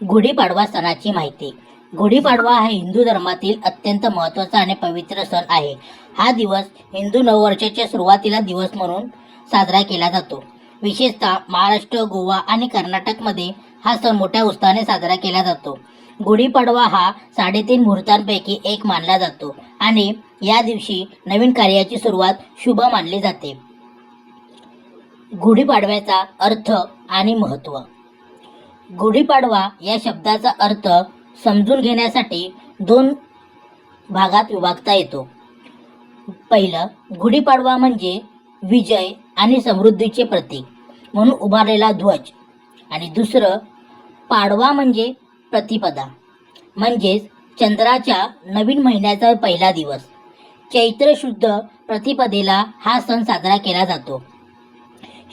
गुढीपाडवा सणाची माहिती. गुढीपाडवा हा हिंदू धर्मातील अत्यंत महत्त्वाचा आणि पवित्र सण आहे. हा दिवस हिंदू नववर्षाच्या सुरुवातीला दिवस म्हणून साजरा केला जातो. विशेषतः महाराष्ट्र गोवा आणि कर्नाटकमध्ये हा सण मोठ्या उत्साहाने साजरा केला जातो. गुढीपाडवा हा साडेतीन मुहूर्तांपैकी एक मानला जातो आणि या दिवशी नवीन कार्याची सुरुवात शुभ मानली जाते. गुढीपाडव्याचा अर्थ आणि महत्त्व. गुढीपाडवा या शब्दाचा अर्थ समजून घेण्यासाठी दोन भागात विभागता येतो. पहिलं गुढीपाडवा म्हणजे विजय आणि समृद्धीचे प्रतीक म्हणून उभारलेला ध्वज. आणि दुसरं पाडवा म्हणजे प्रतिपदा म्हणजेच चंद्राच्या नवीन महिन्याचा पहिला दिवस. चैत्र शुद्ध प्रतिपदेला हा सण साजरा केला जातो.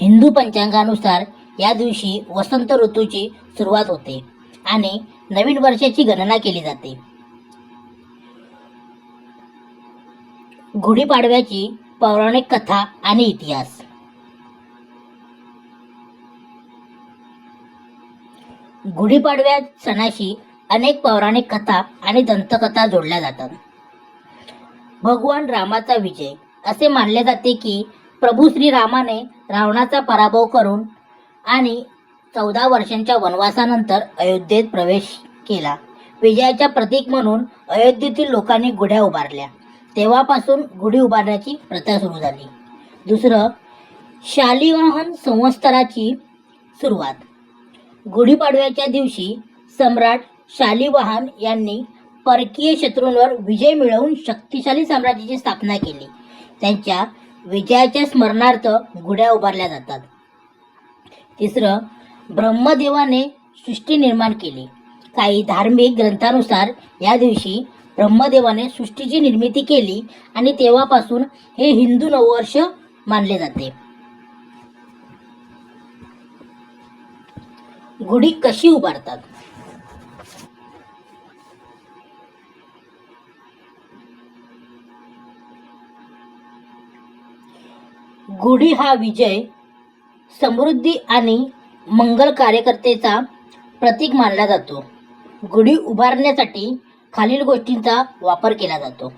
हिंदू पंचांगानुसार या दिवशी वसंत ऋतूची सुरुवात होते आणि नवीन वर्षाची गणना केली जाते. गुढीपाडव्याची पौराणिक कथा आणि इतिहास. गुढीपाडव्या सणाशी अनेक पौराणिक कथा आणि दंतकथा जोडल्या जातात. भगवान रामाचा विजय असे मानले जाते की प्रभू श्रीरामाने रावणाचा पराभव करून आणि चौदा वर्षांच्या वनवासानंतर अयोध्येत प्रवेश केला. विजयाच्या प्रतीक म्हणून अयोध्येतील लोकांनी गुढ्या उभारल्या. तेव्हापासून गुढी उभारण्याची प्रथा सुरू झाली. दुसरं शालिवाहन संवत्सराची सुरुवात. गुढीपाडव्याच्या दिवशी सम्राट शालिवाहन यांनी परकीय शत्रूंवर विजय मिळवून शक्तिशाली साम्राज्याची स्थापना केली. त्यांच्या विजयाच्या स्मरणार्थ गुढ्या उभारल्या जातात. तिसरं ब्रह्मदेवाने सृष्टी निर्माण केली. काही धार्मिक ग्रंथानुसार या दिवशी ब्रह्मदेवाने सृष्टीची निर्मिती केली आणि तेव्हापासून हे हिंदू नववर्ष मानले जाते. गुढी कशी उभारतात? गुढी हा विजय समृद्धी आणि मंगल कार्यकर्तेचा प्रतीक मानला जातो. गुढी उभारण्यासाठी खालील गोष्टींचा वापर केला जातो.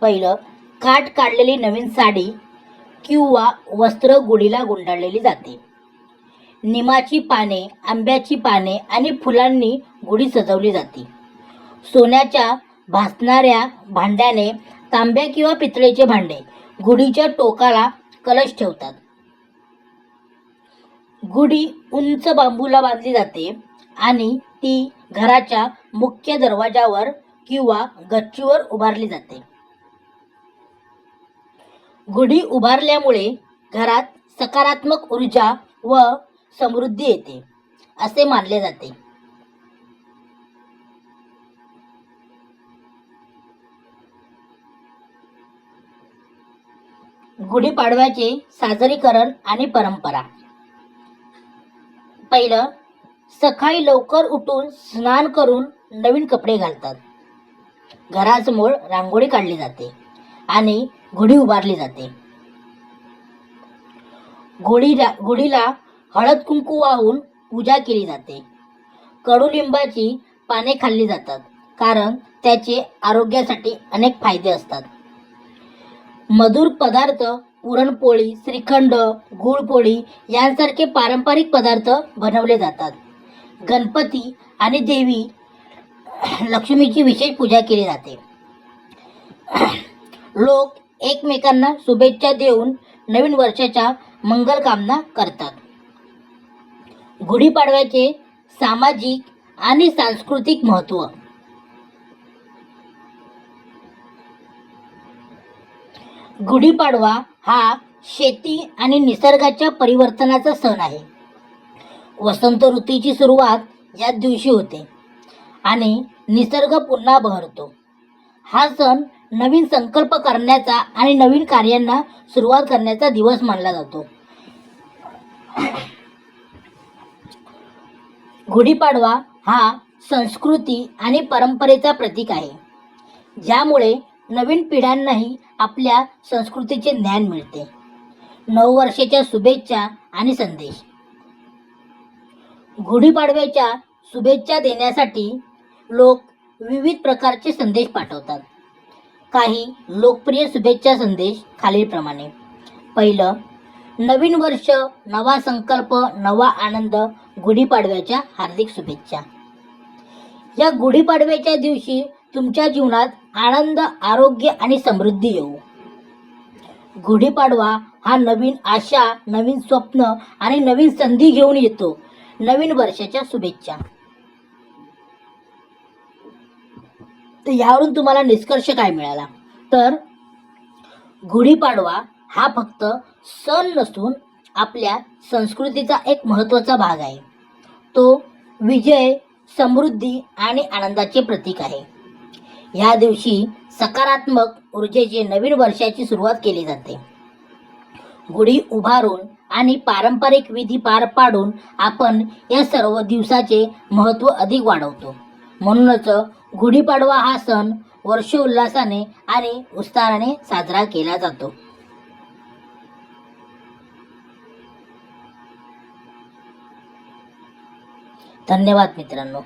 पहिलं काठ काढलेली नवीन साडी किंवा वस्त्र गुढीला गुंडाळलेली जाते. निमाची पाने आंब्याची पाने आणि फुलांनी गुढी सजवली जाते. सोन्याच्या भासणाऱ्या भांड्याने तांब्या किंवा पितळेचे भांडे गुढीच्या टोकाला कलश ठेवतात. गुढी उंच बांबूला बांधली जाते आणि ती घराच्या मुख्य दरवाजावर किंवा गच्चीवर उभारली जाते. गुढी उभारल्यामुळे घरात सकारात्मक ऊर्जा व समृद्धी येते असे मानले जाते. गुढीपाडव्याचे साजरीकरण आणि परंपरा. पहिलं सकाळी लवकर उठून स्नान करून नवीन कपडे घालतात. घरासमोर रांगोळी काढली जाते आणि घोडी उभारली जाते. घोडीला घोडीला हळद कुंकू वाहून पूजा केली जाते. कडुलिंबाची पाने खाल्ली जातात कारण त्याचे आरोग्यासाठी अनेक फायदे असतात. मधुर पदार्थ पुरणपोळी श्रीखंड गुळपोळी यांसारखे पारंपरिक पदार्थ बनवले जातात. गणपती आणि देवी लक्ष्मीची विशेष पूजा केली जाते. लोक एकमेकांना शुभेच्छा देऊन नवीन वर्षाच्या मंगल कामना करतात. गुढीपाडव्याचे सामाजिक आणि सांस्कृतिक महत्त्व. गुढीपाडवा हा शेती आणि निसर्गाच्या परिवर्तनाचा सण आहे. वसंत ऋतूची सुरुवात या दिवशी होते आणि निसर्ग पुन्हा बहरतो. हा सण नवीन संकल्प करण्याचा आणि नवीन कार्यांना सुरुवात करण्याचा दिवस मानला जातो. गुढीपाडवा हा संस्कृती आणि परंपरेचा प्रतीक आहे. ज्यामुळे नवीन पिढ्यांनाही आपल्या संस्कृतीचे ज्ञान मिळते. नववर्षाच्या शुभेच्छा आणि संदेश. गुढीपाडव्याच्या शुभेच्छा देण्यासाठी लोक विविध प्रकारचे संदेश पाठवतात. काही लोकप्रिय शुभेच्छा संदेश खालीलप्रमाणे. पहिलं नवीन वर्ष नवा संकल्प नवा आनंद गुढीपाडव्याच्या हार्दिक शुभेच्छा. या गुढीपाडव्याच्या दिवशी तुमच्या जीवनात आनंद आरोग्य आणि समृद्धी येऊ. गुढीपाडवा हा नवीन आशा नवीन स्वप्न आणि नवीन संधी घेऊन येतो. नवीन वर्षाच्या शुभेच्छा. तर यावरून तुम्हाला निष्कर्ष काय मिळाला? तर गुढीपाडवा हा फक्त सण नसून आपल्या संस्कृतीचा एक महत्त्वाचा भाग आहे. तो विजय समृद्धी आणि आनंदाचे प्रतीक आहे. या दिवशी सकारात्मक ऊर्जेचे नवीन वर्षाची सुरुवात केली जाते. गुढी उभारून आणि पारंपरिक विधी पार पाडून आपण या सर्व दिवसाचे महत्त्व अधिक वाढवतो. म्हणूनच गुढीपाडवा हा सण वर्ष उल्हासाने आणि उत्साहाने साजरा केला जातो. धन्यवाद मित्रांनो.